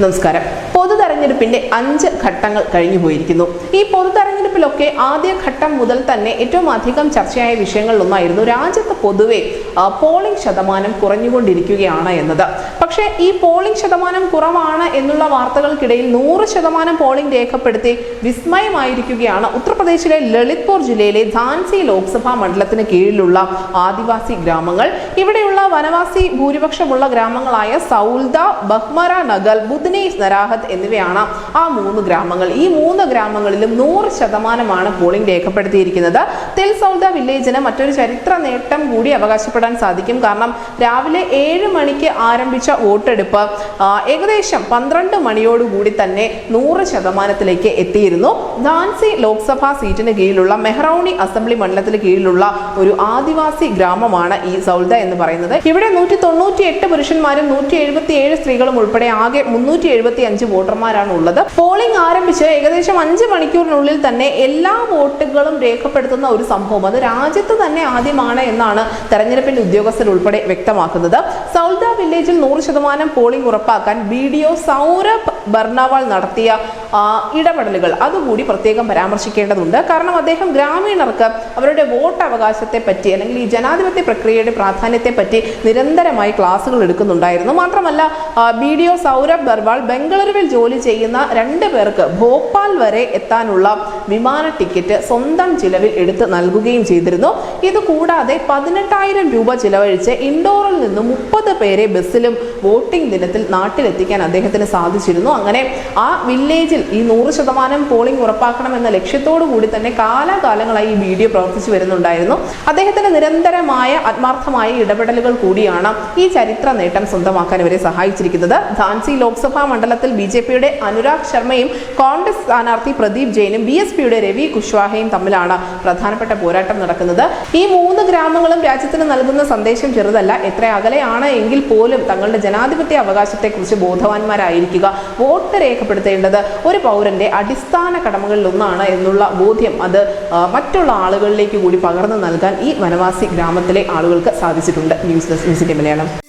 നമസ്കാരം. പൊതു തെരഞ്ഞെടുപ്പിന്റെ അഞ്ച് ഘട്ടങ്ങൾ കഴിഞ്ഞു പോയിരിക്കുന്നു. ഈ പൊതു തെരഞ്ഞെടുപ്പിലൊക്കെ ആദ്യ ഘട്ടം മുതൽ തന്നെ ഏറ്റവും അധികം ചർച്ചയായ വിഷയങ്ങളിലൊന്നായിരുന്നു രാജ്യത്ത് പൊതുവെ പോളിംഗ് ശതമാനം കുറഞ്ഞുകൊണ്ടിരിക്കുകയാണ് എന്നത്. പക്ഷേ ഈ പോളിംഗ് ശതമാനം കുറവാണ് എന്നുള്ള വാർത്തകൾക്കിടയിൽ നൂറ് ശതമാനം പോളിംഗ് രേഖപ്പെടുത്തി വിസ്മയമായിരിക്കുകയാണ് ഉത്തർപ്രദേശിലെ ലളിത്പൂർ ജില്ലയിലെ ധാൻസി ലോക്സഭാ മണ്ഡലത്തിന് കീഴിലുള്ള ആദിവാസി ഗ്രാമങ്ങൾ. ഇവിടെയുള്ള വനവാസി ഭൂരിപക്ഷമുള്ള ഗ്രാമങ്ങളായ സൗൽദ ബഹ്മറ നഗൽ ബുദ്നേസ് നരാഹത്ത് എന്നിവയാണ് ആ മൂന്ന് ഗ്രാമങ്ങൾ. ഈ മൂന്ന് ഗ്രാമങ്ങളിലും നൂറ് ശതമാനമാണ് പോളിംഗ് രേഖപ്പെടുത്തിയിരിക്കുന്നത്. തെൽ സൗൽദ വില്ലേജിന് മറ്റൊരു ചരിത്ര നേട്ടം കൂടി അവകാശപ്പെടാൻ സാധിക്കും. കാരണം രാവിലെ ഏഴ് മണിക്ക് ആരംഭിച്ച വോട്ടെടുപ്പ് ഏകദേശം പന്ത്രണ്ട് മണിയോടുകൂടി തന്നെ നൂറ് ശതമാനത്തിലേക്ക് എത്തിയിരുന്നു. ഝാൻസി ലോക്സഭാ സീറ്റിന് കീഴിലുള്ള മെഹ്റൌണി അസംബ്ലി മണ്ഡലത്തിന് കീഴിലുള്ള ഒരു ആദിവാസി ഗ്രാമമാണ് ഈ സൗൽദ എന്ന് പറയുന്നത്. ഇവിടെ നൂറ്റി തൊണ്ണൂറ്റി എട്ട് പുരുഷന്മാരും നൂറ്റി എഴുപത്തി ഏഴ് സ്ത്രീകളും ഉൾപ്പെടെ ആകെ മുന്നൂറ്റി എഴുപത്തി അഞ്ച് വോട്ടർമാരാണ് ഉള്ളത്. പോളിംഗ് ആരംഭിച്ച് ഏകദേശം അഞ്ച് മണിക്കൂറിനുള്ളിൽ തന്നെ എല്ലാ വോട്ടുകളും രേഖപ്പെടുത്തുന്ന ഒരു സംഭവം. അത് രാജ്യത്ത് തന്നെ ആദ്യമാണ് എന്നാണ് തെരഞ്ഞെടുപ്പിന്റെ ഉദ്യോഗസ്ഥർ ഉൾപ്പെടെ വ്യക്തമാക്കുന്നത്. സൗദ വില്ലേജിൽ നൂറ് ശതമാനം പോളിംഗ് ഉറപ്പാക്കാൻ B D O Saurabh Barnwal നടത്തിയ ഇടപെടലുകൾ. അതുകൂടി പ്രത്യേകം പരാമർശിക്കേണ്ടതുണ്ട്. കാരണം അദ്ദേഹം ഗ്രാമീണർക്ക് അവരുടെ വോട്ട് അവകാശത്തെ പറ്റി അല്ലെങ്കിൽ ഈ ജനാധിപത്യ പ്രക്രിയയുടെ പ്രാധാന്യത്തെ പറ്റി നിരന്തരമായി ക്ലാസുകൾ എടുക്കുന്നുണ്ടായിരുന്നു. മാത്രമല്ല B D O Saurabh Barwal ബംഗളൂരുവിൽ ജോലി ചെയ്യുന്ന രണ്ട് പേർക്ക് ഭോപ്പാൽ വരെ എത്താനുള്ള വിമാന ടിക്കറ്റ് സ്വന്തം ചിലവിൽ എടുത്ത് നൽകുകയും ചെയ്തിരുന്നു. ഇത് കൂടാതെ പതിനെട്ടായിരം രൂപ ചിലവഴിച്ച് ഇൻഡോറിൽ നിന്ന് മുപ്പത് പേരെ ബസ്സിലും വോട്ടിംഗ് ദിനത്തിൽ നാട്ടിലെത്തിക്കാൻ അദ്ദേഹത്തിന് സാധിച്ചിരുന്നു. അങ്ങനെ ആ വില്ലേജിൽ ഈ നൂറ് ശതമാനം പോളിംഗ് ഉറപ്പാക്കണമെന്ന ലക്ഷ്യത്തോടു കൂടി തന്നെ കാലാകാലങ്ങളായി ഈ വീഡിയോ പ്രവർത്തിച്ചു വരുന്നുണ്ടായിരുന്നു. അദ്ദേഹത്തിന്റെ നിരന്തരമായ ആത്മാർത്ഥമായ ഇടപെടലുകൾ കൂടിയാണ് ഈ ചരിത്ര നേട്ടം സ്വന്തമാക്കാൻ ഇവരെ സഹായിച്ചിരിക്കുന്നത്. ഝാൻസി ലോക്സഭാ മണ്ഡലത്തിൽ ബി ജെ പിയുടെ അനുരാഗ് ശർമ്മയും കോൺഗ്രസ് സ്ഥാനാർത്ഥി പ്രദീപ് ജെയിനും ബി എസ് പിയുടെ രവി കുശ്വാഹയും തമ്മിലാണ് പ്രധാനപ്പെട്ട പോരാട്ടം നടക്കുന്നത്. ഈ മൂന്ന് ഗ്രാമങ്ങളും രാജ്യത്തിന് നൽകുന്ന സന്ദേശം ചെറുതല്ല. എത്ര അകലെയാണ് എങ്കിൽ പോലും തങ്ങളുടെ ജനാധിപത്യ അവകാശത്തെക്കുറിച്ച് ബോധവാന്മാരായിരിക്കുക. വോട്ട് രേഖപ്പെടുത്തേണ്ടത് ഒരു പൗരന്റെ അടിസ്ഥാന കടമകളിൽ ഒന്നാണ് എന്നുള്ള ബോധ്യം അത് മറ്റുള്ള ആളുകളിലേക്ക് കൂടി പകർന്നു നൽകാൻ ഈ വനവാസി ഗ്രാമത്തിലെ ആളുകൾക്ക് സാധിച്ചിട്ടുണ്ട്. News desk Malayalam.